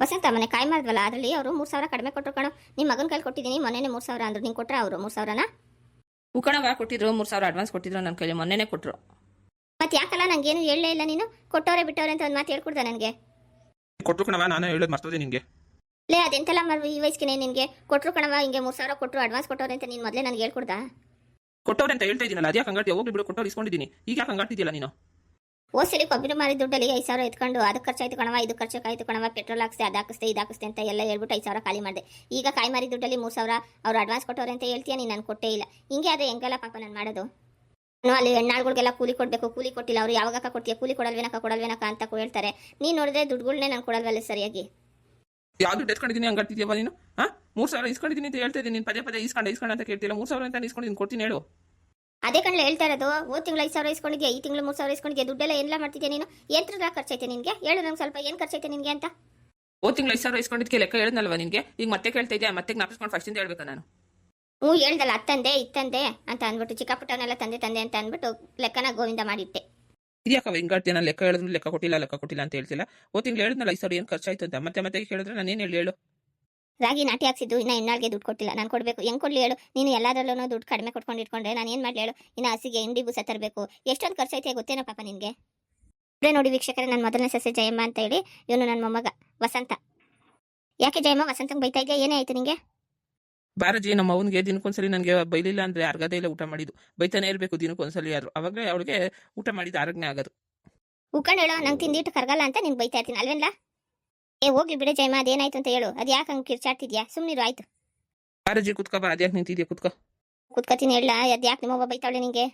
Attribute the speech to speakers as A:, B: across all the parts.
A: ವಸಂತ ಮನೆ ಕಾಯಿ ಮಾಡಿದ್ವಲ್ಲ ಅದರಲ್ಲಿ ಅವರು ಮೂರು ಸಾವಿರ ಕಡಿಮೆ ಕೊಟ್ಟರು ಕಣೋ. ನಿಮ್ಮ ಮಗನ ಕೈಲಿ ಕೊಟ್ಟಿದ್ದೀನಿ ಮೊನ್ನೆನೇ ಮೂರು ಸಾವಿರ ಅಂದ್ರು. ನೀನು ಕೊಟ್ಟರೆ ಅವರು ಮೂರು ಸಾವಿರನ?
B: ಉಕಣವ ಕೊಟ್ಟಿದ್ರು ಮೂರು ಸಾವಿರ ಅಡ್ವಾನ್ಸ್ ಕೊಟ್ಟಿದ್ರು ನನ್ನ ಕೈಲಿ ಮೊನ್ನೆನೇ ಕೊಟ್ಟರು
A: ಮತ್ತೆ ಯಾಕಲ್ಲ ನಂಗೇನು ಹೇಳಲೇ ಇಲ್ಲ ನೀನು? ಕೊಟ್ಟವ್ರೆ ಬಿಟ್ಟವ್ರೆ ಅಂತ ಒಂದು ಮಾತು ಹೇಳ್ಕೊಡ್ದ ನನಗೆ.
C: ಕೊಟ್ಟರು ಕಣವ ನಾನು ಹೇಳೋದು ಮರ್ತದೆ ನಿಮಗೆ
A: ಲೇ ಅದೆಂತೆಲ್ಲ ಮರ್ ಈ ವಯಸ್ಸಿಗೆ ನಿನಗೆ? ಕೊಟ್ಟರು ಕಣವ ಹಿಂಗೆ ಮೂರು ಸಾವಿರ ಕೊಟ್ಟರು ಅಡ್ವಾನ್ಸ್ ಕೊಟ್ಟವ್ರೆ ಅಂತ ನೀನು ಮೊದಲೇ ನನಗೆ ಹೇಳ್ಕೊಡ್ದ?
C: ಕೊಟ್ಟವ್ರೆ ಅಂತ ಹೇಳ್ತಾ ಇದ್ದೀನಲ್ಲ ಅದ್ಯಾಕೆ ಹಂಗಾಡ್ತೀಯ ಹೋಗಿ ಬಿಡು ಕೊಟ್ಟವ್ರು ಇಸ್ಕೊಂಡಿದ್ದೀನಿ. ಈಗ ಯಾಕೆ ಹಂಗಾಡ್ತಿದ್ಯಲ್ಲ ನೀನು?
A: ಓಸಲಿ ಕೊಬ್ಬರಿ ಮಾರಿ ದುಡ್ಡಲ್ಲಿ ಐದು ಸಾವಿರ ಎತ್ಕೊಂಡು ಅದಕ್ಕೆ ಖರ್ಚಾಯ್ತು ಕಣವ ಇದು ಖರ್ಚಾಯ್ತು ಕಣವ ಪೆಟ್ರೋಲ್ ಹಾಕಿಸ್ತೆ ಅದು ಹಾಕಿಸ್ತೆ ಇದು ಹಾಕಿಸ್ತೆ ಅಂತ ಎಲ್ಲ ಹೇಳ್ಬಿಟ್ಟು ಐದು ಸಾವಿರ ಖಾಲಿ ಮಾಡಿದೆ. ಈಗ ಕಾಯಿ ಮಾರಿ ದುಡ್ಡಲ್ಲಿ ಮೂರು ಸಾವಿರ ಅವ್ರು ಅಡ್ವಾನ್ಸ್ ಕೊಟ್ಟವ್ರೆ ಅಂತ ಹೇಳ್ತೀಯ, ನೀನು ನಾನು ಕೊಟ್ಟೇ ಇಲ್ಲ. ಹಿಂಗೆ ಅದೇ ಹೆಂಗೆಲ್ಲ ಪಾಪ ನಾನು ಮಾಡೋದು? ನಾನು ಅಲ್ಲಿ ಹೆಣ್ಣಾಳುಗಳಿಗೆಲ್ಲ ಕೂಲಿ ಕೊಡಬೇಕು, ಕೂಲಿ ಕೊಟ್ಟಿಲ್ಲ, ಅವ್ರು ಯಾವಾಗ ಕೊಡ್ತೀಯ? ಕೂಲಿ ಕೊಡಲ್ವೇನಕ ಕೊಡಲ್ವೇನಕ ಅಂತ ಹೇಳ್ತಾರೆ. ನೀನು ನೋಡಿದ್ರೆ ದುಡ್ಡುಗಳನ್ನೇ ನಾನು ಕೊಡಲ್ವಲ್ಲ ಸರಿಯಾಗಿ?
C: ಯಾವ್ದು ಎತ್ಕೊಂಡಿದ್ದೀನಿ ಹಂಗಾಡ್ತಿದ್ಯವ ನೀನು? ಹಾಂ? ಮೂರು ಸಾವಿರ ಇಸ್ಕೊಂಡಿದ್ದೀನಿ ಅಂತ ಹೇಳ್ತಾ ಇದ್ದೀನಿ, ನೀನು ಪದೇ ಪದೇ ಇಸ್ಕೊಂಡು ಇಸ್ಕೊಂಡು ಅಂತ ಕೇಳ್ತಿಲ್ಲ, ಮೂರು ಸಾವಿರ ಅಂತ ಇಸ್ಕೊಂಡು ಕೊಡ್ತೀನಿ ಹೇಳು.
A: ಅದೇ ಕಣ್ಲೆ ಹೇಳ್ತಾ ಇರೋದು ಹೋದ್ ತಿಂಗಳು ಐದು ಸಾವಿರ ಇಸ್ಕೊಂಡಿದ್ಯಾ ಈ ತಿಂಗಳು ಮೂರು ಸಾವಿರ ಇಸ್ಕೊಂಡಿದ್ಯಾ ದುಡ್ಡೆಲ್ಲ ಎಲ್ಲ ಮಾಡ್ತಿದ್ಯಾ ನೀನು? ಎಂತ್ರ ಖರ್ಚೈತೆ ನಿನಗೆ? ಹೇಳು ನಂಗೆ ಸ್ವಲ್ಪ ಏನು ಖರ್ಚೈತೆ ನಿನಗೆ ಅಂತ.
C: ಹೋದ್ ತಿಂಗಳು ಐದು ಸಾವಿರ ಇಸ್ಕೊಂಡಿದ್ದಕ್ಕೆ ಲೆಕ್ಕ ಹೇಳಿದ್ನಲ್ವ ನಿನಗೆ? ಈಗ ಮತ್ತೆ ಕೇಳ್ತಾ ಇದೆಯಾ? ಮತ್ತೆ ಜ್ಞಾಪಿಸ್ಕೊಂಡು ಫಸ್ಟಿಂದ ಹೇಳ್ಬೇಕಾ ನಾನು?
A: ಹ್ಞೂ ಹೇಳ್ದಲ್ಲ ಅತ್ತಂದೆ ಇತ್ತಂದೆ ಅಂತ ಅಂದ್ಬಿಟ್ಟು ಚಿಕ್ಕಪುಟ್ಟವನ್ನೆಲ್ಲ ತಂದೆ ತಂದೆ ಅಂತ ಅಂದ್ಬಿಟ್ಟು ಲೆಕ್ಕನ ಗೋವಿಂದ ಮಾಡಿಟ್ಟೆ.
C: ಇದ್ಯಾಕವ ಹಿಂಗಾಡ್ತೀಯ ನಾನು ಲೆಕ್ಕ ಹೇಳಿದ್ರು ಲೆಕ್ಕ ಕೊಟ್ಟಿಲ್ಲ ಲೆಕ್ಕ ಕೊಟ್ಟಿಲ್ಲ ಅಂತ ಹೇಳ್ತಿಲ್ಲ. ಹೋದ್ ತಿಂಗಳು ಹೇಳಿದ್ನಲ್ಲ ಐದು ಸಾವಿರ ಏನು ಖರ್ಚಾಯ್ತು ಅಂತ. ಮತ್ತೆ ಮತ್ತೆ ಕೇಳಿದ್ರೆ ನಾನು ಏನು ಹೇಳಿ ಹೇಳು.
A: ರಾಗಿ ನಾಟಿ ಹಾಕ್ಸಿದ್ದು ಇನ್ನ ಹೆಣ್ಣಾಳ್ಗೆ ದುಡ್ಡು ಕೊಟ್ಟಿಲ್ಲ. ನಾನು ಕೊಡಬೇಕು. ಹೆಂಗೆ ಕೊಡ್ಲಿ ಹೇಳು? ನೀನು ಎಲ್ಲದರಲ್ಲೂ ದುಡ್ಡು ಕಡಿಮೆ ಕೊಟ್ಕೊಂಡು ಇಟ್ಕೊಂಡ್ರೆ ನಾನು ಏನು ಮಾಡಲಿ ಹೇಳು? ಇನ್ನು ಹಸಿಗೆ ಹಿಂಡಿ ಬೂಸ ತರಬೇಕು. ಎಷ್ಟೊಂದು ಖರ್ಚೈತೆ ಗೊತ್ತೇನೋ ಪಾಪ ನಿನಗೆ? ಇಬ್ಬರೇ ನೋಡಿ ವೀಕ್ಷಕರೇ ನನ್ನ ಮೊದಲನೇ ಸಸ್ಯ ಜಯಮ್ಮ ಅಂತ ಹೇಳಿ ಇವನು ನನ್ನ ಮೊಮ್ಮಗ ವಸಂತ. ಯಾಕೆ ಜಯಮ್ಮ? ವಸಂತಂಗೆ ಬೈತಾ ಇದೆಯಾ? ಏನೇ ಆಯ್ತು ನಿಂಗೆ?
C: ಬಾರಜಿ ನಮ್ಮ ಅವನಿಗೆ ದಿನಕ್ಕೊಂದ್ಸಲಿ ನನಗೆ ಬೈಲಿಲ್ಲ ಅಂದ್ರೆ ಅರ್ಗದೇ ಇಲ್ಲ ಊಟ ಮಾಡಿದ್ದು. ಬೈತಾನೆ ಇರಬೇಕು ದಿನಕ್ಕೊಂದ್ಸಲಿ ಆದ್ರೂ ಅವಾಗಲೇ ಅವಳಿಗೆ ಊಟ ಮಾಡಿದ ಆರೋಗ್ಯ ಆಗೋದು.
A: ಉಕ್ಕಂಡು ಹೇಳೋ ನಂಗೆ ತಿಂದಿಟ್ಟು ಕರಗಲ್ಲ ಅಂತ ನಿನ್ಗೆ ಬೈತಾ ಇರ್ತೀನಿ. ಅಲ್ವೇನ್ಲ? ಏ ಹೋಗಿ ಬಿಡ ಜಯಮ್ಮ ಅದೇನಾಯ್ತು ಅಂತ ಹೇಳು. ಅದು ಯಾಕೆ ಹಂಗೆ ಕಿರ್ಚಾಡ್ತಿದ್ಯಾ? ಸುಮ್ಮನಿರು ಆಯ್ತು.
C: ಬಾರಜಿ ಕುತ್ಕೋ ಬಾ ಅದ್ಯಾಕೆ ನಿಂತಿದ್ಯಾ? ಕುತ್ಕ.
A: ಕುತ್ಕತೀನಿ ಹೇಳ ಅದು ಯಾಕೆ ನಿಮ್ಮವ್ವ ಬೈತಾಳೆ ನಿಂಗೆ?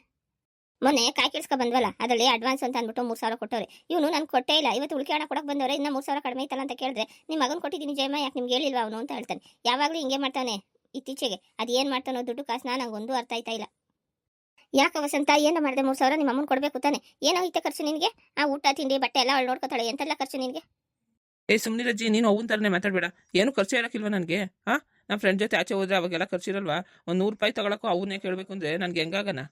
A: ಮೊನ್ನೆ ಕಾಯಿ ಕೆಲ್ಸ್ಕೊ ಬಂದ್ವಲ್ಲ ಅದರಲ್ಲಿ ಅಡ್ವಾನ್ಸ್ ಅಂತ ಅಂದ್ಬಿಟ್ಟು ಮೂರು ಸಾವಿರ ಕೊಟ್ಟವ್ರೆ. ಇವನು ನಾನು ಕೊಟ್ಟೇ ಇಲ್ಲ ಇವತ್ತು ಉಳಿಕೆ ಹಣ ಕೊಡಕ್ಕೆ ಬಂದವ್ರೆ ಇನ್ನ ಮೂರು ಸಾವಿರ ಕಡಿಮೆ ಐತಲ್ಲ ಅಂತ ಕೇಳಿದ್ರೆ ನಿಮ್ಮ ಮಗನ್ ಕೊಟ್ಟಿದ್ದೀನಿ ಜಯಮ್ಮ ಯಾಕೆ ನಿಮ್ಗೆ ಹೇಳಿಲ್ವಾ ಅವನು ಅಂತ ಹೇಳ್ತಾನೆ. ಯಾವಾಗಲೂ ಹಿಂಗೆ ಮಾಡ್ತಾನೆ ಇತ್ತೀಚೆಗೆ. ಅದು ಏನು ಮಾಡ್ತಾನೋ ದುಡ್ಡು ಕಾಸು ನಂಗೆ ಒಂದು ಅರ್ಥ ಆಯ್ತಾ ಇಲ್ಲ. ಯಾಕೆ ವಸಂತ ಏನು ಮಾಡಿದೆ ಮೂರು ಸಾವಿರ ನಿಮ್ಮ ಅಮ್ಮನ ಕೊಡಬೇಕು ತಾನೆ? ಏನೋ ಐತೆ ಖರ್ಚು ನಿನಗೆ? ಆ ಊಟ ತಿಂಡಿ ಬಟ್ಟೆ ಎಲ್ಲ ಅವಳು ನೋಡ್ಕೊತಾಳೆ ಎಂತೆಲ್ಲ ಖರ್ಚು ನಿನಗೆ?
C: ಏ ಸುಮ್ನಿರಜ್ಜಿ ನೀನು ಅವನ ಥರನೇ ಮಾತಾಡಬೇಡ. ಏನು ಖರ್ಚು ಇರಕ್ಕಿಲ್ವಾ ನನಗೆ? ಹಾ? ನಮ್ಮ ಫ್ರೆಂಡ್ ಜೊತೆ ಆಚೆ ಹೋದ್ರೆ ಅವಾಗೆಲ್ಲ ಖರ್ಚಿರಲ್ವಾ ಒಂದು ನೂರು ರೂಪಾಯಿ ತಗೊಳಕ್ಕೂ ಅವನ್ನೇ ಕೇಳಬೇಕು ಅಂದ್ರೆ ನನಗೆ ಹೆಂಗಾಗನ?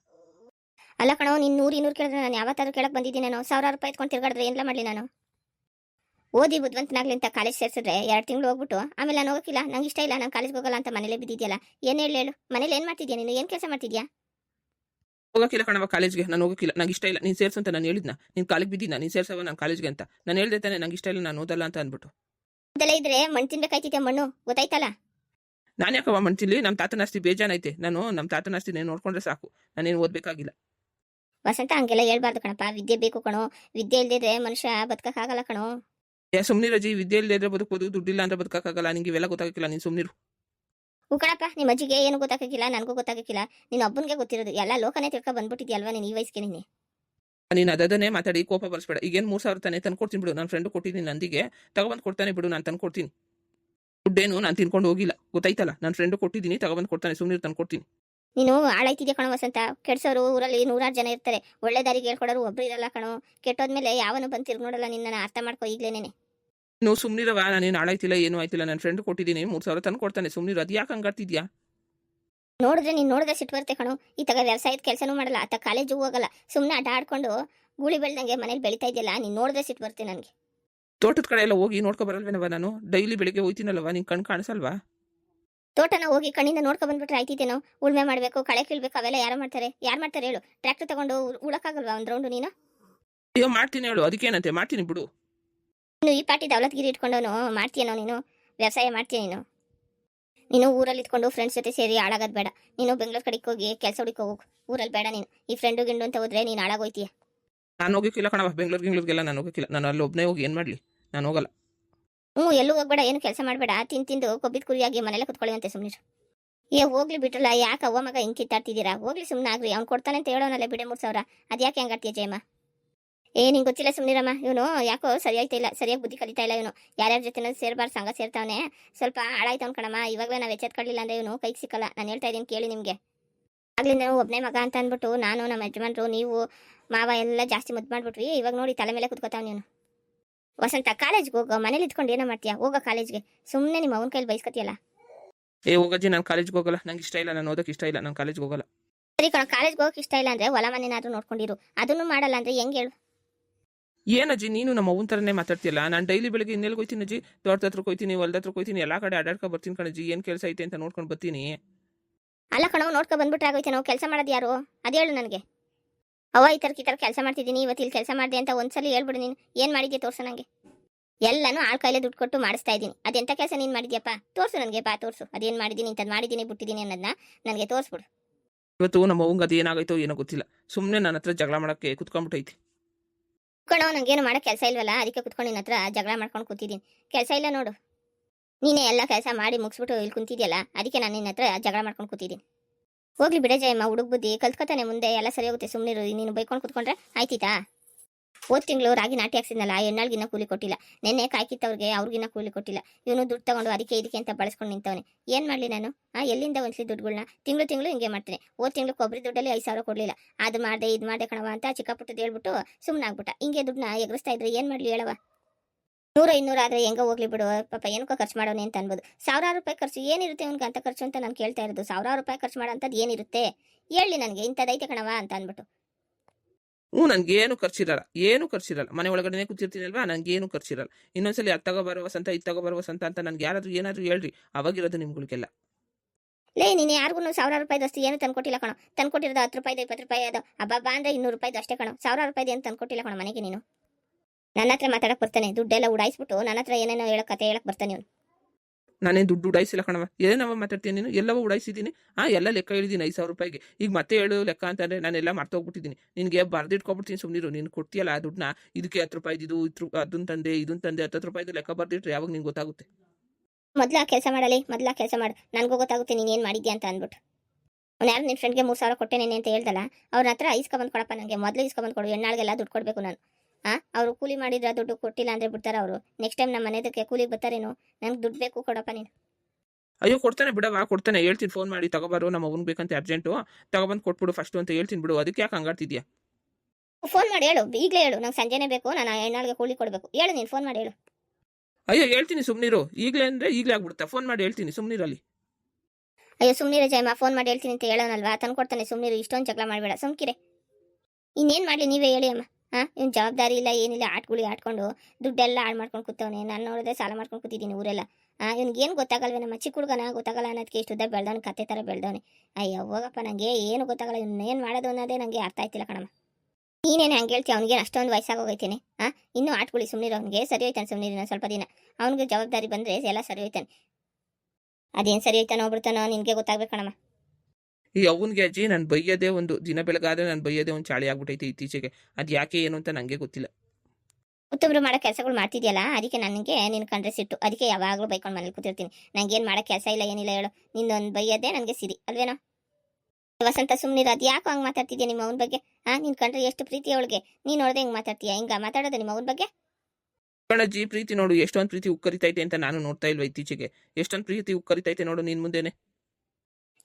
A: ಅಲ್ಲ ಕಣೋ, ನೀನು ನೂರು ಇನ್ನೂರು ಕೇಳಿದ್ರೆ ನಾನು ಯಾವತ್ತಾದ್ರೂ ಕೇಳಕ್ಕೆ ಬಂದಿದ್ದೀನಿ ನಾನು. ಸಾವಿರಾರು ರೂಪಾಯಿ ಇಟ್ಕೊಂಡು ತಿರ್ಗಾಡಿದ್ರೆ ಏನೆಲ್ಲ ಮಾಡಲಿ ನಾನು? ಓದಿ ಬುದ್ಧಿವಂತನಾಗ್ಲಿ ಅಂತ ಕಾಲೇಜ್ ಸೇರಿಸಿದ್ರೆ ಎರಡು ತಿಂಗಳು ಹೋಗ್ಬಿಟ್ಟು, ಆಮೇಲೆ ನಾನು ಹೋಗಕ್ಕಿಲ್ಲ, ನಂಗೆ ಇಷ್ಟ ಇಲ್ಲ ನಾನು ಕಾಲೇಜ್ಗೆ ಹೋಗಲ್ಲ ಅಂತ ಮನೇಲೇ ಬಿದ್ದಿದ್ಯಲ್ಲ. ಏನು ಹೇಳು ಹೇಳು. ಮನೇಲಿ ಏನು ಮಾಡ್ತಿದ್ಯಾ ನೀನು? ಏನು ಕೆಲಸ ಮಾಡ್ತಿದ್ಯಾ?
C: ಹೋಗಕ್ಕಿಲ್ಲ ಕಣವ ಕಾಲೇಜ್ಗೆ ನಾನು ಹೋಗಕ್ಕಿಲ್ಲ ನಂಗೆ ಇಷ್ಟ ಇಲ್ಲ. ನೀನು ಸೇರ್ಸು ಅಂತ ನಾನು ಹೇಳಿದ್ನ. ನೀನು ಕಾಲಿಗೆ ಬಿದ್ದಿದ್ದ ನೀನು ಸೇರ್ಸವ ನಾನು ಕಾಲೇಜ್ಗೆ ಅಂತ. ನಾನು ಹೇಳ್ದೆ ತಾನೆ ನಂಗೆ ಇಷ್ಟ ಇಲ್ಲ ನಾನು ಓದಲ್ಲ ಅಂತ ಅಂದ್ಬಿಟ್ಟು.
A: ಅದೆಲ್ಲ ಇದ್ರೆ ಮಣ್ಣು ತಿನ್ಬೇಕಾಯ್ತಿದೆ ಮಣ್ಣು? ಗೊತ್ತಾಯ್ತಲ್ಲ?
C: ನಾನು ಯಾಕವ ಮಾಡ್ತಿಲ್ಲಿ ನಮ್ಮ ತಾತನ ಆಸ್ತಿ ಬೇಜಾನೈತೆ ನಾನು ನಮ್ಮ ತಾತನ ಆಸ್ತಿ ನೀನು ನೋಡ್ಕೊಂಡ್ರೆ ಸಾಕು. ನಾನೇನು ಓದಬೇಕಾಗಿಲ್ಲ.
A: ವಸಂತ ಹಂಗೆಲ್ಲ ಹೇಳ್ಬಾರ್ದು ಕಣಪ್ಪ. ವಿದ್ಯೆ ಬೇಕು ಕಣೋ. ವಿದ್ಯೆ ಇಲ್ದಿದ್ರೆ ಮನುಷ್ಯ ಬದುಕಕ್ಕಾಗಲ್ಲ ಕಣೋ.
C: ಏ ಸುಮ್ನಿರಜಿ ವಿದ್ಯೆ ಇಲ್ಲದಿದ್ರೆ ಬದುಕೋದು ದುಡ್ಡಿಲ್ಲ ಅಂದ್ರೆ ಬದುಕಕ್ಕಾಗಲ್ಲ ನಿಂಗೆ ಇವೆಲ್ಲ ಗೊತ್ತಾಗಕ್ಕಿಲ್ಲ. ನೀನು ಸುಮ್ನಿರು.
A: ಹ್ಞೂ ಕಣಪ್ಪ ನಿಮ್ಮ ಅಜ್ಜಿಗೆ ಏನು ಗೊತ್ತಾಗಕ್ಕಿಲ್ಲ ನನಗೂ ಗೊತ್ತಾಗಕ್ಕಿಲ್ಲ. ನಿನ್ನ ಒಬ್ಬನಿಗೆ ಗೊತ್ತಿರೋದು ಎಲ್ಲ ಲೋಕನೇ ತಿಳ್ಕೊ ಬಂದ್ಬಿಟ್ಟಿದ್ಯಲ್ವಾ ನೀನು ಈ ವಯಸ್ಸಿಗೆ ನೀನೆ
C: ನೀನು ಅದನ್ನೇ ಮಾತಾಡಿ ಕೋಪ ಬರ್ಸ್ಬೇಡ. ಈಗೇನು ಮೂರು ಸಾವಿರ ತಾನೆ ತಂದು ಕೊಡ್ತೀನಿ ಬಿಡು. ನನ್ನ ಫ್ರೆಂಡ್ ಕೊಟ್ಟಿದ್ದೀನಿ ನಂದಿಗೆ. ತಗೊಬಂದು ಕೊಡ್ತಾನೆ ಬಿಡು ನಾನು ತಂದು ಕೊಡ್ತೀನಿ. ದುಡ್ಡೇನು ನಾನು ತಿನ್ಕೊಂಡು ಹೋಗಿಲ್ಲ. ಗೊತ್ತಾಯ್ತಲ್ಲ? ನನ್ನ ಫ್ರೆಂಡು ಕೊಟ್ಟಿದ್ದೀನಿ ತಗೊಬಂದು ಕೊಡ್ತಾನೆ ಸುಮ್ಮನೆ ತಂದು ಕೊಡ್ತೀನಿ.
A: ನೀನು ಹಾಳಾಯ್ತಿದ್ಯಾ ಕಣ ವಸಂತ? ಕೆಡ್ಸೋರು ಊರಲ್ಲಿ ನೂರಾರು ಜನ ಇರ್ತಾರೆ. ಒಳ್ಳೆ ದಾರಿಗೆ ಹೇಳ್ಕೊಡೋರು ಒಬ್ರು ಇರಲ್ಲ ಕಣೋ. ಕೆಟ್ಟೋದ್ಮೇಲೆ ಯಾವನು ಬಂದು ತಿರ್ಗಿ ನೋಡಲ್ಲ ನಿನ್ನ ಅರ್ಥ ಮಾಡ್ಕೋ ಈಗ್ಲೇನೆ
C: ನೀವು ಸುಮ್ಮನಿರವ ನಾನೇನು ಆಳಾಯ್ತಿಲ್ಲ ಏನು ಆಯ್ತಿಲ್ಲ ನನ್ನ ಫ್ರೆಂಡ್ ಕೊಟ್ಟಿದ್ದೀನಿ ಮೂರು ಸಾವಿರ ತಂದು ಕೊಡ್ತಾನೆ ಸುಮ್ಮನಿರು ಅದು ಯಾಕೆ ಹಂಗಾಡ್ತಿದ್ಯಾ
A: ನೋಡಿದ್ರೆ ನೀನು ನೋಡಿದ್ರೆ ಸಿಟ್ಟು ಬರುತ್ತೆ ಕಣೋ ಈ ತಗ ವ್ಯವಸಾಯದ ಕೆಲಸನೂ ಮಾಡಲ್ಲ ಆತ ಕಾಲೇಜು ಹೋಗಲ್ಲ ಸುಮ್ಮನೆ ಆಟ ಆಡ್ಕೊಂಡು ಗೂಳಿ ಬೆಳ್ದಂಗೆ ಮನೇಲಿ ಬೆಳಿತಾ ಇದೆಯಲ್ಲ ನೀನು ನೋಡಿದ್ರೆ ಸಿಟ್ಟು ಬರುತ್ತೆ ನನಗೆ.
C: ತೋಟದ ಕಡೆ ಎಲ್ಲ ಹೋಗಿ ನೋಡ್ಕೊ ಬರಲ್ವೇನವ ನಾನು? ಡೈಲಿ ಬೆಳಿಗ್ಗೆ ಹೋಯ್ತೀನಲ್ವ ನಿನ್ ಕಣ್ ಕಾಣಿಸಲ್ವಾ?
A: ತೋಟನ ಹೋಗಿ ಕಣ್ಣಿಂದ ನೋಡ್ಕೊ ಬಂದ್ಬಿಟ್ರೆ ಆಯ್ತಿದ್ದೇನೋ ಉಳ್ಮೆ ಮಾಡಬೇಕು ಕಳೆ ಕೀಳ್ಬೇಕು ಅವೆಲ್ಲ ಯಾರು ಮಾಡ್ತಾರೆ? ಯಾರು ಮಾಡ್ತಾರೆ ಹೇಳು? ಟ್ರ್ಯಾಕ್ಟರ್ ತಗೊಂಡು ಉಳಕಾಗಲ್ವಾ ಒಂದು ರೌಂಡು ನೀನು?
C: ಅಯ್ಯೋ ಮಾಡ್ತೀನಿ ಹೇಳು ಅದಕ್ಕೇನಂತೆ ಮಾಡ್ತೀನಿ ಬಿಡು.
A: ನೀನು ಈ ಪಾಟಿ ದೌಲತ್ಗಿರಿ ಇಟ್ಕೊಂಡವನು ಮಾಡ್ತೀಯನೋ ನೀನು ವ್ಯವಸಾಯ ಮಾಡ್ತೀಯ ನೀನು. ನೀನು ಊರಲ್ಲಿ ಇಟ್ಕೊಂಡು ಫ್ರೆಂಡ್ಸ್ ಜೊತೆ ಸೇರಿ ಹಾಳಾಗೋದು ಬೇಡ. ನೀನು ಬೆಂಗಳೂರು ಕಡೆಗೆ ಹೋಗಿ ಕೆಲಸ ಹುಡುಕಿ ಹೋಗು. ಊರಲ್ಲಿ ಬೇಡ ನೀನು. ಈ ಫ್ರೆಂಡು ಗಿಂಡು ಅಂತ ಹೋದ್ರೆ ನೀನು ಹಾಳಾಗೋಯ್ತೀಯ.
C: ನಾನು ಹೋಗಿಕ್ಕಿಲ್ಲ ಕಣವ ಬೆಂಗಳೂರು ಗಿಂಗ್ಳೂರಿಗೆಲ್ಲ ನಾನು ಹೋಗಿಕ್ಕಿಲ್ಲ ನಾನು ಅಲ್ಲಿ ಒಬ್ಬನೇ ಹೋಗಿ ಏನು ಮಾಡಲಿ? ನಾನು ಹೋಗಲ್ಲ.
A: ಹ್ಞೂ ಎಲ್ಲೂ ಹೋಗ್ಬೇಡ. ಏನು ಕೆಲಸ ಮಾಡಬೇಡ. ತಿಂದು ತಿಂದು ಕೊಬ್ಬಿದ ಕುರಿಯಾಗಿ ಮನೇಲೆ ಕುತ್ಕೊಳ್ಳಿ ಅಂತೆ ಸುಮ್ಮನೆ ಏ ಹೋಗ್ಲಿ ಬಿಟ್ರಲ್ಲ. ಯಾಕೆ ಅವ್ವ ಮಗ ಹಿಂಗೆ ಕಿತ್ತಾಡ್ತಿದ್ದೀರಾ? ಹೋಗ್ಲಿ ಸುಮ್ಮನೆ ಆಗ್ರಿ ಅವ್ನು ಕೊಡ್ತಾನೆ ಅಂತ ಹೇಳೋನಲ್ಲ ಬಿಡೆ ಮೂರು ಸಾವಿರ ಅದ್ಯಾಕೆ ಹೆಂಗಾಡ್ತೀಯ ಜಯಮ್ಮ? ಏ ನಿಂಗೆ ಗೊತ್ತಿಲ್ಲ ಸುಮ್ಮನಿರಮ್ಮ ಇವನು ಯಾಕೋ ಸರಿಯಾಗ್ತಾ ಇಲ್ಲ ಸರಿಯಾಗಿ ಬುದ್ಧಿ ಕಲಿತಾ ಇಲ್ಲ ಇವನು. ಯಾರ್ಯಾರ ಜೊತೆ ಸೇರ್ಬಾರ್ದು ಸಂಘ ಸೇರ್ತಾವನೆ. ಸ್ವಲ್ಪ ಹಾಳಾಯ್ತು ಕಣಮ್ಮ. ಇವಾಗಲೇ ನಾವು ಎಚ್ಚೆತ್ಕೊಳ್ಳಿಲ್ಲ ಅಂದ್ರೆ ಇವನು ಕೈಗೆ ಸಿಕ್ಕಲ್ಲ. ನಾನು ಹೇಳ್ತಾ ಇದ್ದೀನಿ ಕೇಳಿ ನಿಮಗೆ. ಆಗ್ಲಿಂದ ಒಬ್ಬನೇ ಮಗ ಅಂತ ಅಂದ್ಬಿಟ್ಟು ನಾನು ನಮ್ಮ ಯಜಮಾನ್ರು ನೀವು ಮಾವ ಎಲ್ಲ ಜಾಸ್ತಿ ಮುದ್ದು ಮಾಡ್ಬಿಟ್ವಿ. ಇವಾಗ ನೋಡಿ ತಲೆ ಮೇಲೆ ಕುತ್ಕೋತಾವ್ ನೀನು ವಸಂತ ಕಾಲೇಜ್ಗೆ ಹೋಗೋ. ಮನೇಲಿ ಇದ್ಕೊಂಡು ಏನೋ ಮಾಡ್ತೀಯಾ? ಹೋಗೋ ಕಾಲೇಜ್ಗೆ. ಸುಮ್ಮನೆ ನಿಮ್ಮ ಅವನ ಕೈಲಿ ಬೈಸ್ಕೊತೀಯಲ್ಲ?
C: ಏ ಹೋಗಜ್ಜಿ ನಾನು ಕಾಲೇಜ್ಗೆ ಹೋಗಲ್ಲ. ನಂಗೆ ಇಷ್ಟ ಇಲ್ಲ. ನಾನು ಓದೋಕೆ ಇಷ್ಟ ಇಲ್ಲ. ನಾನು ಕಾಲೇಜ್ಗೆ ಹೋಗಲ್ಲ.
A: ಸರಿ ಕಣ ಕಾಲೇಜ್ಗೆ ಹೋಗಕ್ಕೆ ಇಷ್ಟ ಇಲ್ಲ ಅಂದ್ರೆ ಹೊಲ ಮನೆನಾದ್ರೂ ನೋಡ್ಕೊಂಡಿರು. ಅದನ್ನು ಮಾಡಲ್ಲ ಅಂದ್ರೆ ಹೆಂಗ್ ಹೇಳು?
C: ಏನಜ್ಜಿ ನೀನು ನಮ್ಮ ಅವ್ವನ ಥರನೇ ಮಾತಾಡ್ತಿಲ್ಲ ನಾನು ಡೈಲಿ ಬೆಳಗ್ಗೆ ಇನ್ನೆಲ್ಲಿ ಹೋಯ್ತೀನಿ ಅಜ್ಜಿ. ತೋಟದ ಹತ್ರ ಹೋಯ್ತೀನಿ ಹೊಲ್ದ ಹತ್ರ ಹೋಯ್ತೀನಿ ಎಲ್ಲ ಕಡೆ ಅಡ್ಡಾಡ್ಕೊ ಬರ್ತೀನಿ ಕಣಜ್ಜಿ ಏನು ಕೆಲಸ ಐತೆ ಅಂತ ನೋಡ್ಕೊಂಡು ಬರ್ತೀನಿ.
A: ಅಲ್ಲ ಕಣವ್ ನೋಡ್ಕೊ ಬಂದ್ಬಿಟ್ರೆ ಆಗೋಯ್ತು. ನಾವು ಕೆಲಸ ಮಾಡೋದು ಯಾರು? ಅದೇಳು ಹೇಳು ನನಗೆ. ಅವ್ವ ಈ ಥರಕ್ಕೆ ಈ ಥರ ಕೆಲಸ ಮಾಡ್ತಿದ್ದೀನಿ. ಇವತ್ತು ಇಲ್ಲಿ ಕೆಲಸ ಮಾಡಿದೆ ಅಂತ ಒಂದ್ಸಲಿ ಹೇಳ್ಬಿಡು ನೀನು. ಏನು ಮಾಡಿದ್ಯಾ ತೋರ್ಸು ನನಗೆ ಎಲ್ಲನೂ ಆಳ್ ಕೈಲೇ ದುಡ್ಡು ಕೊಟ್ಟು ಮಾಡಿಸ್ತಾ ಇದ್ದೀನಿ. ಅದೆಂಥ ಕೆಲಸ ನೀನು ಮಾಡಿದ್ಯಪ್ಪ? ತೋರ್ಸು ನನಗೆ ಬಾ ತೋರ್ಸು. ಅದೇನು ಮಾಡಿದ್ದೀನಿ ಇಂಥದ್ದು ಮಾಡಿದ್ದೀನಿ ಬಿಟ್ಟಿದ್ದೀನಿ ಅನ್ನೋದನ್ನ ನನಗೆ ತೋರಿಸ್ಬಿಡು.
C: ಇವತ್ತು ನಮ್ಮ ಅವ್ವಂಗೆ ಅದು ಏನಾಗೈತೋ ಏನೋ ಗೊತ್ತಿಲ್ಲ. ಸುಮ್ಮನೆ ನನ್ನ ಹತ್ರ ಜಗಳ ಮಾಡೋಕ್ಕೆ ಕುತ್ಕೊಂಡ್ಬಿಟ್ಟೈತಿ.
A: ಕಣೋ, ನಂಗೇನು ಮಾಡೋ ಕೆಲಸ ಇಲ್ವಲ್ಲ? ಅದಕ್ಕೆ ಕುತ್ಕೊಂಡು ನಿನ್ನ ಹತ್ರ ಜಗಳ ಮಾಡ್ಕೊಂಡು ಕೂತಿದ್ದೀನಿ ಕೆಲಸ ಇಲ್ಲ ನೋಡು. ನೀನೇ ಎಲ್ಲ ಕೆಲಸ ಮಾಡಿ ಮುಗಿಸ್ಬಿಟ್ಟು ಇಲ್ಲಿ ಕುಂತಿದ್ಯಲ್ಲ, ಅದಕ್ಕೆ ನಾನು ನಿನ್ನ ಹತ್ರ ಜಗಳ ಮಾಡ್ಕೊಂಡು ಕೂತಿದ್ದೀನಿ ಹೋಗ್ಲಿ ಬಿಡ ಜಯಮ್ಮ, ಹುಡುಗ ಬುದ್ಧಿ ಕಲ್ತ್ಕೊತಾನೆ ಮುಂದೆ, ಎಲ್ಲ ಸರಿ ಹೋಗುತ್ತೆ. ಸುಮ್ಮನಿರು ನೀನು ಬೈಕೊಂಡು ಕುತ್ಕೊಂಡ್ರೆ ಆಯ್ತಿತಾ? ಹೋದ್ ತಿಂಗಳು ರಾಗಿ ನಾಟಿ ಹಾಕ್ಸಿದ್ನಲ್ಲ ಎಣ್ಣಾಳ್ಗಿನ ಕೂಲಿ ಕೊಟ್ಟಿಲ್ಲ. ನೆನ್ನೆ ಕಾಯ್ಕಿತ್ತವ್ರಿಗೆ ಅವ್ರಿಗಿನ ಕೂಲಿ ಕೊಟ್ಟಿಲ್ಲ. ಇವನು ದುಡ್ಡು ತಗೊಂಡು ಅದಕ್ಕೆ ಇದಕ್ಕೆ ಅಂತ ಬಳಸ್ಕೊಂಡು ನಿಂತವನೆ. ಏನು ಮಾಡಲಿ ನಾನು? ಆ, ಎಲ್ಲಿಂದ ಒಂದ್ಸಲಿ ದುಡ್ಡುಗಳನ್ನ ತಿಂಗಳು ತಿಂಗಳು ಹಿಂಗೆ ಮಾಡ್ತೀನಿ. ಹೋದ್ ತಿಂಗಳು ಕೊಬ್ಬರಿ ದುಡ್ಡಲ್ಲಿ ಐದು ಸಾವಿರ ಕೊಡಲಿಲ್ಲ. ಅದು ಮಾಡಿದೆ, ಇದು ಮಾಡಿದೆ ಕಣವ ಅಂತ ಚಿಕ್ಕ ಪುಟ್ಟದ್ದು ಹೇಳ್ಬಿಟ್ಟು ಸುಮ್ಮನಾಗ್ಬಿಟ್ಟ ಹಿಂಗೆ ದುಡ್ಡನ್ನ ಎಗರಿಸ್ತಾ ಇದ್ರೆ ಏನು ಮಾಡಲಿ ಹೇಳವ ನೂರ ಇನ್ನೂರ ಆದ್ರೆ ಹೆಂಗ ಹೋಗ್ಲಿ ಬಿಡು. ಪಾಪ ಏನಕ್ಕೋ ಖರ್ಚು ಮಾಡೋನೆ ಅಂತ ಅನ್ಬೋದು. ಸಾವಿರಾರು ರೂಪಾಯಿ ಖರ್ಚು ಏನಿರುತ್ತೆ ಅವ್ನಿಗೆ ಅಂತ ಖರ್ಚು ಅಂತ ನಾನು ಕೇಳ್ತಾ ಇರೋದು. ಸಾವಿರಾರು ರೂಪಾಯಿ ಖರ್ಚು ಮಾಡೋಂಥದ್ದು ಏನಿರುತ್ತೆ? ಹೇಳಿ ನನಗೆ. ಇಂಥದ್ದೈತೆ ಕಣವ ಅಂತ ಅಂದ್ಬಿಟ್ಟು.
C: ಹ್ಞೂ ನನಗೇನು ಖರ್ಚಿರಲ್ಲ. ಏನು ಖರ್ಚಿರಲ್ಲ. ಮನೆ ಒಳಗಡೆ ಕೂತಿರ್ತೀನಲ್ವಾ? ನನಗೇನು ಖರ್ಚಿರಲ್ಲ. ಇನ್ನೊಂದ್ಸಲಿ ಅದು ತಗೋ ಬರುವ ಸಂತ ಇದು ತಗೋ ಬರುವ ಸಂತ ಅಂತ ನನಗೆ ಯಾರಾದರೂ ಏನಾದರೂ ಹೇಳ್ರಿ. ಅವಾಗಿರೋದು ನಿಮ್ಗಳಿಗೆಲ್ಲ.
A: ಲೇ, ನೀನು ಯಾರಿಗೂ ಸಾವಿರಾರು ರೂಪಾಯಿ ಅಷ್ಟು ಏನು ತಂದ್ಕೊಟ್ಟಿಲ್ಲ ಕಣೋ. ತಂದ್ಕೊಟ್ಟಿರೋದು ಹತ್ತು ರೂಪಾಯಿದು, ಇಪ್ಪತ್ತು ರೂಪಾಯಿ ಅದು. ಹಬ್ಬ ಅಂದ್ರೆ ಇನ್ನೂರು ರೂಪಾಯಿ ಅಷ್ಟೇ ಕಣೋ. ಸಾವಿರ ರೂಪಾಯಿದು ಏನು ತಂದ್ಕೊಟ್ಟಿಲ್ಲ ಕಣೋ ಮನೆಗೆ ನೀನು. ನನ್ನ ಹತ್ರ ಮಾತಾಡಕ್ ಬರ್ತಾನೆ. ದುಡ್ಡೆಲ್ಲ ಉಡಾಯಿಸ್ಬಿಟ್ಟು ನನ್ನ ಹತ್ರ ಏನೇನೋ ಹೇಳೋ ಕತೆ ಹೇಳಕ್ ಬರ್ತಾನೆ ಇವನು.
C: ನಾನೇನು ದುಡ್ಡು ಉಡಾಯಿಸಿಲ್ಲ ಕಣವ ಏನವ ಮಾತಾಡ್ತೀನಿ ನೀನು? ಎಲ್ಲವೂ ಉಡಾಯಿಸಿದ್ದೀನಿ. ಆ, ಎಲ್ಲ ಲೆಕ್ಕ ಹೇಳಿದ್ದೀನಿ ಐದು ಸಾವಿರ ರೂಪಾಯಿಗೆ. ಈಗ ಮತ್ತೆ ಹೇಳು ಲೆಕ್ಕ ಅಂತಂದರೆ ನಾನೆಲ್ಲ ಮರ್ತೋಗ್ಬಿಟ್ಟಿದ್ದೀನಿ ನಿನಗೆ ಬರ್ದಿಟ್ಕೊಬಿಡ್ತೀನಿ ಸುಮ್ಮನಿರು ನೀನು ಕೊಡ್ತೀಯಲ್ಲ ಆ ದುಡ್ಡನ್ನ? ಇದಕ್ಕೆ ಹತ್ತು ರೂಪಾಯಿ ಇದು ಇತ್ತು ಅದನ್ನ ತಂದೆ, ಇದನ್ನ ತಂದೆ, ಹತ್ತು ರೂಪಾಯಿದು ಲೆಕ್ಕ ಬರ್ದಿಟ್ರೆ ಯಾವಾಗ ನಿಂಗೆ ಗೊತ್ತಾಗುತ್ತೆ?
A: ಮೊದಲು ಕೆಲಸ ಮಾಡಲಿ, ಮೊದಲು ಕೆಲಸ ಮಾಡು. ನನಗೂ ಗೊತ್ತಾಗುತ್ತೆ ನೀನು ಏನು ಮಾಡಿದ್ಯಾ ಅಂತ ಅಂದ್ಬಿಟ್ಟು. ಅವ್ನು ಯಾರು ನಿನ್ನ ಫ್ರೆಂಡ್ಗೆ ಮೂರು ಸಾವಿರ ಕೊಟ್ಟೇನೇನೆ ಅಂತ ಹೇಳ್ದಲ್ಲ, ಅವ್ರ ಹತ್ರ ಇಸ್ಕೊಬಂದು ಕೊಡಪ್ಪ ನನಗೆ ಮೊದಲು ಇಸ್ಕೊಬಂದು ಕೊಡು ಹೆಣ್ಣಾಳಿಗೆಲ್ಲ ದುಡ್ಡು ಕೊಡಬೇಕು ನಾನು. ಹಾಂ ಅವರು ಕೂಲಿ ಮಾಡಿದ್ರೆ ದುಡ್ಡು ಕೊಟ್ಟಿಲ್ಲ ಅಂದ್ರೆ ಬಿಡ್ತಾರೆ ಅವರು. ನೆಕ್ಸ್ಟ್ ಟೈಮ್ ನಮ್ಮ ಮನೆದಕ್ಕೆ ಕೂಲಿ ಬರ್ತಾರೇನು ನನಗೆ ದುಡ್ಡು ಬೇಕು ಕೊಡಪ್ಪ ನೀನು.
C: ಅಯ್ಯೋ ಕೊಡ್ತಾನೆ ಬಿಡವಾ ಕೊಡ್ತಾನೆ. ಹೇಳ್ತೀನಿ ಫೋನ್ ಮಾಡಿ ತಗೋಬಾರು ನಮ್ಮ ಅವ್ನಿಗೆ ಬೇಕಂತ ಅರ್ಜೆಂಟು ತಗೊಬಂದು ಕೊಟ್ಬಿಡು ಫಸ್ಟು ಅಂತ ಹೇಳ್ತೀನಿ ಬಿಡು. ಅದಕ್ಕೆ ಯಾಕೆ ಹಂಗಾಡ್ತಿದ್ಯಾ?
A: ಫೋನ್ ಮಾಡಿ ಹೇಳು. ಈಗಲೇ ಹೇಳು. ನಂಗೆ ಸಂಜೆನೇ ಬೇಕು. ನಾನು ಹೆಣ್ಣಾಳಿಗೆ ಕೂಲಿ ಕೊಡಬೇಕು. ಹೇಳು ನೀನು ಫೋನ್ ಮಾಡಿ ಹೇಳು.
C: ಅಯ್ಯೋ ಹೇಳ್ತೀನಿ ಸುಮ್ಮನಿರು ಈಗಲೇ ಅಂದ್ರೆ ಈಗಲೇ ಆಗ್ಬಿಡುತ್ತಾ. ಫೋನ್ ಮಾಡಿ ಹೇಳ್ತೀನಿ ಸುಮ್ಮನಿರಲ್ಲಿ
A: ಅಯ್ಯೋ ಸುಮ್ಮನಿರ ಜಯಮ್ಮ. ಫೋನ್ ಮಾಡಿ ಹೇಳ್ತೀನಿ ಅಂತ ಹೇಳೋನಲ್ವಾ? ತಂದು ಕೊಡ್ತಾನೆ ಸುಮ್ಮನಿರು ಇಷ್ಟೊಂದು ಜಗಳ ಮಾಡಬೇಡ. ಸುಮ್ಕಿರೆ. ಇನ್ನೇನು ಮಾಡಲಿ ನೀವೇ ಹೇಳಿ ಅಮ್ಮ. ಹಾಂ? ಇವ್ನು ಜವಾಬ್ದಾರಿ ಇಲ್ಲ, ಏನಿಲ್ಲ ಆಟ್ಗುಳಿ ಆಡ್ಕೊಂಡು ದುಡ್ಡೆಲ್ಲ ಹಾಳು ಮಾಡ್ಕೊಂಡು ಕೂತವನೆ. ನಾನು ನೋಡಿದ್ರೆ ಸಾಲ ಮಾಡ್ಕೊಂಡು ಕೂತಿದ್ದೀನಿ ಊರೆಲ್ಲ. ಹಾಂ ಇವ್ನಿಗೆ ಏನು ಗೊತ್ತಾಗಲ್ವೇ? ನಮ್ಮ ಚಿಕ್ಕ ಹುಡುಗನ ಗೊತ್ತಾಗಲ್ಲ ಅನ್ನೋದಕ್ಕೆ ಇಷ್ಟು ಉದ್ದ ಬೆಳೆದವನು ಕತೆ ಥರ ಬೆಳೆದವನೆ. ಅಯ್ಯೋ, ಹೋಗಪ್ಪ ನನಗೆ ಏನು ಗೊತ್ತಾಗಲ್ಲ. ಏನು ಮಾಡೋದು ಅನ್ನೋದೇ ನನಗೆ ಅರ್ಥ ಆಯ್ತಿಲ್ಲ ಕಣಮ್ಮ. ನೀನೇನು ಹಂಗೆ ಹೇಳ್ತೀಯ? ಅವ್ನಿಗೆ ಅಷ್ಟೊಂದು ವಯಸ್ಸಾಗೋಗೈತೇನೆ. ಹಾಂ ಇನ್ನೂ ಆಟ್ಗುಳಿ ಸುಮ್ಮನಿರು ಅವ್ನಿಗೆ ಸರಿ ಹೋಯ್ತಾನೆ ಸುಮ್ಮನಿರಿ ಸ್ವಲ್ಪ ದಿನ. ಅವ್ನಿಗೆ ಜವಾಬ್ದಾರಿ ಬಂದರೆ ಎಲ್ಲ ಸರಿ ಹೋಯ್ತಾನೆ. ಅದೇನು ಸರಿ ಹೋಯ್ತಾನೋ ಹೋಗ್ಬಿಡ್ತಾನೋ ನಿನಗೆ ಗೊತ್ತಾಗ್ಬೇಕು ಕಣಮ್ಮ.
C: ಈ ಅವನಿಗೆ ಅಜ್ಜಿ ನಾನು ಬೈಯೋದೇ ಒಂದು ದಿನ ಬೆಳಗಾದ್ರೆ ನಾನು ಬೈಯೋದೇ ಒಂದು ಚಾಳಿ ಆಗ್ಬಿಟ್ಟೈತೆ ಇತ್ತೀಚೆಗೆ. ಅದು ಯಾಕೆ ಏನು ಅಂತ ನನಗೆ ಗೊತ್ತಿಲ್ಲ.
A: ಉತ್ತಮರು ಮಾಡೋ ಕೆಲಸಗಳು ಮಾಡ್ತಿದ್ಯಲ್ಲ ಅದಕ್ಕೆ ನನಗೆ ನಿನ್ನ ಕಂಡ್ರೆ ಸಿಟ್ಟು. ಅದಕ್ಕೆ ಯಾವಾಗಲೂ ಬೈಕೊಂಡು ಮನೇಲಿ ಕೂತಿರ್ತೀನಿ. ಏನು ಮಾಡೋ ಕೆಲಸ ಇಲ್ಲ ಏನಿಲ್ಲ ಹೇಳು. ನಿನ್ನೊಂದು ಬೈಯೋದೇ ನನಗೆ ಸಿರಿ ಅಲ್ವೇನೋ? ವಸಂತ ಸುಮ್ಮನಿರು ಅದು ಯಾಕೆ ಹಂಗೆ ಮಾತಾಡ್ತಿದ್ಯಾ ನಿಮ್ಮ ಅವನ ಬಗ್ಗೆ? ಹಾಂ ನಿನ್ನ ಕಂಡ್ರೆ ಎಷ್ಟು ಪ್ರೀತಿ ಅವಳಿಗೆ? ನೀನು ನೋಡಿದೆ ಹೆಂಗೆ ಮಾತಾಡ್ತೀಯಾ? ಹಿಂಗೆ ಮಾತಾಡೋದು ನಿಮ್ಮ ಅವನ ಬಗ್ಗೆ?
C: ಕಣಜ್ಜಿ ಪ್ರೀತಿ ನೋಡು ಎಷ್ಟೊಂದು ಪ್ರೀತಿ ಉಕ್ಕರಿತೈತೆ ಅಂತ ನಾನು ನೋಡ್ತಾ ಇಲ್ವಾ ಇತ್ತೀಚೆಗೆ? ಎಷ್ಟೊಂದು ಪ್ರೀತಿ ಉಕ್ಕರಿತೈತೆ ನೋಡು ನಿನ್ ಮುಂದೆನೆ.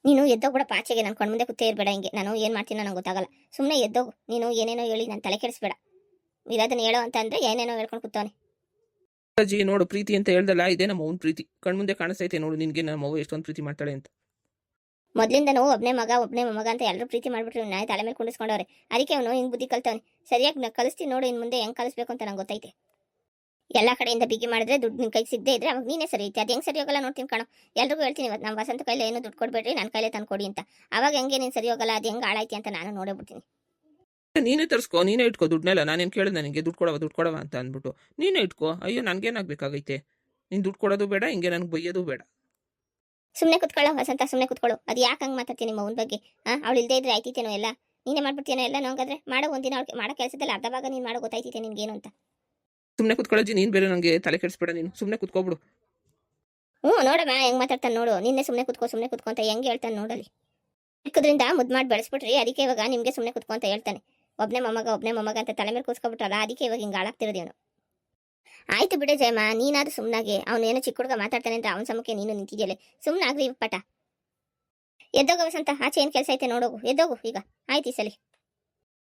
A: ನೀನು ಎದ್ದೋಗ್ಬಿಡ ಪಾಚೆಗೆ ನನ್ನ ಕಣ್ಮುಂದೆ ಕೂತೇ ಇರಬೇಡ ಹಿಂಗೆ. ನಾನು ಏನು ಮಾಡ್ತೀನೋ ನನಗೆ ಗೊತ್ತಾಗಲ್ಲ. ಸುಮ್ಮನೆ ಎದ್ದೋಗು. ನೀನು ಏನೇನೋ ಹೇಳಿ ನಾನು ತಲೆ ಕೆಡಿಸ್ಬೇಡ. ಇರೋದನ್ನ ಹೇಳೋ ಅಂತ ಅಂದರೆ ಏನೇನೋ ಹೇಳ್ಕೊಂಡು ಕೂತವನೆ.
C: ಅಜ್ಜಿ ನೋಡು ಪ್ರೀತಿ ಅಂತ ಹೇಳ್ದಲ್ಲ ಇದೇ ನಮ್ಮ ಅವ್ನ ಪ್ರೀತಿ. ಕಣ್ಮುಂದೆ ಕಾಣಿಸ್ತೈತೆ ನೋಡು ನಿನಗೆ ನಮ್ಮ ಅವ್ವ ಎಷ್ಟೊಂದು ಪ್ರೀತಿ ಮಾಡ್ತಾಳೆ ಅಂತ.
A: ಮೊದಲಿಂದನೂ ಒಬ್ಬನೇ ಮಗ ಒಬ್ಬನೇ ಮಗ ಅಂತ ಎಲ್ಲರೂ ಪ್ರೀತಿ ಮಾಡ್ಬಿಟ್ರು ನಾಯಿ ತಲೆ ಮೇಲೆ ಕುಂಡಿಸ್ಕೊಂಡವ್ರೆ. ಅದಕ್ಕೆ ಅವನು ಹಿಂಗೆ ಬುದ್ಧಿ ಕಲ್ತವನೆ. ಸರಿಯಾಗಿ ನಾ ಕಲಿಸ್ತೀನಿ ನೋಡು ಇನ್ನು ಮುಂದೆ ಹೆಂಗೆ ಕಲಿಸ್ಬೇಕು ಅಂತ ನಂಗೆ ಗೊತ್ತೈತೆ. ಎಲ್ಲ ಕಡೆಯಿಂದ ಬಿಗಿ ಮಾಡಿದ್ರೆ ದುಡ್ಡು ನಿನ್ನ ಕೈಗೆ ಸಿಗದೆ ಇದ್ರೆ ಅವಾಗ ನೀನೇ ಸರಿ ಐತೆ. ಅದು ಹೆಂಗೆ ಸರಿ ಹೋಗಲ್ಲ ನೋಡ್ತೀನಿ ಕಣೋ. ಎಲ್ರಿಗೂ ಹೇಳ್ತೀನಿ ಇವತ್ತು ನಮ್ಮ ವಸಂತ ಕೈಲಿ ಏನು ದುಡ್ಡು ಕೊಡ್ಬೇಡ್ರಿ ನನ್ನ ಕೈಲೇ ತಂದು ಕೊಡಿ ಅಂತ. ಅವಾಗ ಹೆಂಗೆ ನೀನು ಸರಿ ಹೋಗಲ್ಲ ಅದು ಹೆಂಗೆ ಹಾಳಾಯ್ತಿ ಅಂತ ನಾನು ನೋಡೇ ಬಿಡ್ತೀನಿ
C: ನೀನೇ ತರಿಸ್ಕೋ ನೀನೇ ಇಟ್ಕೋ ದುಡ್ಡನ್ನೆಲ್ಲ ನಾನೇನು ಕೇಳಿದೆ ನನಗೆ ದುಡ್ಡು ಕೊಡವ ದುಡ್ಡು ಕೊಡವ ಅಂತ ಅಂದ್ಬಿಟ್ಟು. ನೀನೇ ಇಟ್ಕೋ. ಅಯ್ಯೋ ನನಗೇನಾಗಬೇಕಾಗೈತೆ ನೀನು ದುಡ್ಡು ಕೊಡೋದು ಬೇಡ ಹಿಂಗೆ ನನಗೆ ಬೈಯೋದು ಬೇಡ.
A: ಸುಮ್ಮನೆ ಕುತ್ಕೊಳ್ಳೋ ವಸಂತ ಸುಮ್ಮನೆ ಕುತ್ಕೊಳ್ಳೋ. ಅದು ಯಾಕೆ ಹಂಗೆ ಮಾತಾಡ್ತೀನಿ ನಿಮ್ಮ ಅವನ ಬಗ್ಗೆ? ಹಾಂ ಅವಳು ಇಲ್ಲದೇ ಇದ್ರೆ ಆಯ್ತಿತ್ತೇನೋ ಎಲ್ಲ? ನೀನೇ ಮಾಡ್ಬಿಡ್ತೀನೋ ಎಲ್ಲ? ನಂಗಾದ್ರೆ ಮಾಡೋ ಒಂದಿನ ಅವ್ಳಿಗೆ ಮಾಡೋ ಕೆಲಸದಲ್ಲಿ ಅರ್ಧ ಭಾಗ ನೀನು ಮಾಡೋ ಗೊತ್ತಾಯ್ತಿತ್ತೆ ನಿನ್ಗೇನು ಅಂತ.
C: ಸುಮ್ಮನೆ ಕುತ್ಕೊಳ್ಳೋಜಿ ನೀನು ಬೇರೆ ನನಗೆ ತಲೆ ಕೆಡಿಸ್ಬೇಡ ನೀನು. ಸುಮ್ಮನೆ ಕುತ್ಕೊಬಿಡು.
A: ಹ್ಞೂ ನೋಡಮ್ಮ ಹೆಂಗ್ ಮಾತಾಡ್ತಾನೆ ನೋಡು. ನಿನ್ನೆ ಸುಮ್ಮನೆ ಕುತ್ಕೋ ಸುಮ್ಮನೆ ಕುತ್ಕೊಂತ ಹೆಂಗೆ ಹೇಳ್ತಾನೆ ನೋಡಲಿ ಚಿಕ್ಕದ್ರಿಂದ ಮುದ್ದು ಮಾಡಿ ಬೆಳೆಸ್ಬಿಟ್ರಿ ಅದಕ್ಕೆ ಇವಾಗ ನಿಮಗೆ ಸುಮ್ಮನೆ ಕುತ್ಕೊ ಅಂತ ಹೇಳ್ತಾನೆ. ಒಬ್ಬನೇ ಮೊಮ್ಮಗ ಒಬ್ಬನೇ ಮೊಮ್ಮಗ ಅಂತ ತಲೆ ಮೇಲೆ ಕೂಸ್ಕೊಬಿಟ್ರಲ್ಲ ಅದಕ್ಕೆ ಇವಾಗ ಹಿಂಗೆ ಇವನು. ಆಯ್ತು ಬಿಡೆ ಜಯಮ್ಮ ನೀನಾದ್ರೂ ಸುಮ್ಮನಾಗೆ ಅವನು ಏನೋ ಚಿಕ್ಕ ಹುಡುಗ ಮಾತಾಡ್ತಾನೆ ಅಂತ ಅವನ ಸಮಕ್ಕೆ ನೀನು ನಿಂತಿದ್ಯಲೆ ಸುಮ್ಮನಾಗ್ರಿ ಪಟ. ಎದ್ದೋಗ ವಸಂತ ಆಚೆ ಏನು ಕೆಲಸ ಐತೆ ನೋಡೋಗು. ಎದ್ದೋಗು ಈಗ. ಆಯ್ತು ಈ ಸಲಿ.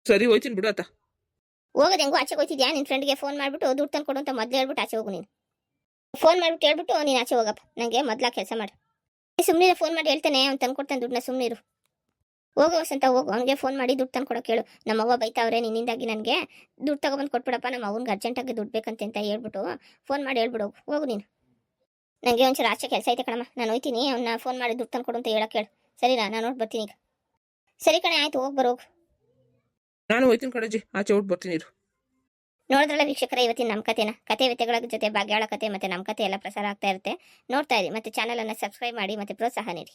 C: ಸರಿ ಹೋಯ್ತೀನಿ ಬಿಡು ಆತ
A: ಹೋಗೋದು ಹೆಂಗೋ ಆಚೆ ಹೋಗ್ತಿದ್ಯಾ? ನಿನ್ನ ಫ್ರೆಂಡ್ಗೆ ಫೋನ್ ಮಾಡಿಬಿಟ್ಟು ದುಡ್ಡು ತಂದು ಕೊಡು ಅಂತ ಮೊದಲು ಹೇಳ್ಬಿಟ್ಟು ಆಚೆ ಹೋಗು ನೀನು. ಫೋನ್ ಮಾಡಿಬಿಟ್ಟು ಹೇಳ್ಬಿಟ್ಟು ನೀನು ಆಚೆ ಹೋಗಪ್ಪ. ನನಗೆ ಮೊದಲ ಕೆಲಸ ಮಾಡು. ಸುಮ್ಮನೆ ಫೋನ್ ಮಾಡಿ ಹೇಳ್ತಾನೆ. ಅವ್ನು ತಂದು ಕೊಡ್ತಾನೆ ದುಡ್ಡನ್ನ ಸುಮ್ಮನಿರು ಹೋಗೋ ವಸಂತ ಹೋಗು. ಅವನಿಗೆ ಫೋನ್ ಮಾಡಿ ದುಡ್ಡು ತಂದು ಕೊಡೋಕೆ ಹೇಳು ನಮ್ಮ ಅವ್ವ ಬೈತಾವ್ರೆ ನಿನ್ನಿಂದಾಗಿ ನನಗೆ. ದುಡ್ಡು ತಗೊಬಂದು ಕೊಟ್ಬಿಡಪ್ಪ. ನಮ್ಮ ಅವ್ನಿಗೆ ಅರ್ಜೆಂಟಾಗಿ ದುಡ್ಡು ಬೇಕಂತೆ ಅಂತ ಹೇಳ್ಬಿಟ್ಟು ಫೋನ್ ಮಾಡಿ ಹೇಳ್ಬಿಡು. ಹೋಗು. ನೀನು. ನನಗೆ ಒಂಚೂರು ಆಚೆ ಕೆಲಸ ಐತೆ ಕಣಮ್ಮ. ನಾನು ಹೋಯ್ತೀನಿ. ಅವ್ನ ಫೋನ್ ಮಾಡಿ ದುಡ್ಡು ತಂದು ಕೊಡು ಅಂತ ಹೇಳೋಕೆ ಹೇಳು ಸರಿನಾ? ನಾನು ನೋಡಿ ಬರ್ತೀನಿ ಈಗ. ಸರಿ ಕಣೆ, ಆಯ್ತು. ಹೋಗಿ ಬರೋಗು
C: ನಾನು ಹೋಯ್ತೀನಿ ಕಣಜ್ಜಿ ಆಚೆ ಔಟ್ ಬರ್ತೀನಿ ಇರು.
A: ನೋಡಿದ್ರಲ್ಲ ವೀಕ್ಷಕರ, ಇವತ್ತಿನ ನಮ್ಮ ಕಥೆನ ಕತೆ ವ್ಯತೆಗಳ ಜೊತೆ ಭಾಗ್ಯಾಳ ಕತೆ ಮತ್ತೆ ನಮ್ಮ ಕಥೆ ಎಲ್ಲ ಪ್ರಸಾರ ಆಗ್ತಾ ಇರುತ್ತೆ. ನೋಡ್ತಾ ಇರಿ ಮತ್ತೆ ಚಾನಲನ್ನು ಸಬ್ಸ್ಕ್ರೈಬ್ ಮಾಡಿ ಮತ್ತೆ ಪ್ರೋತ್ಸಾಹ ನೀಡಿ.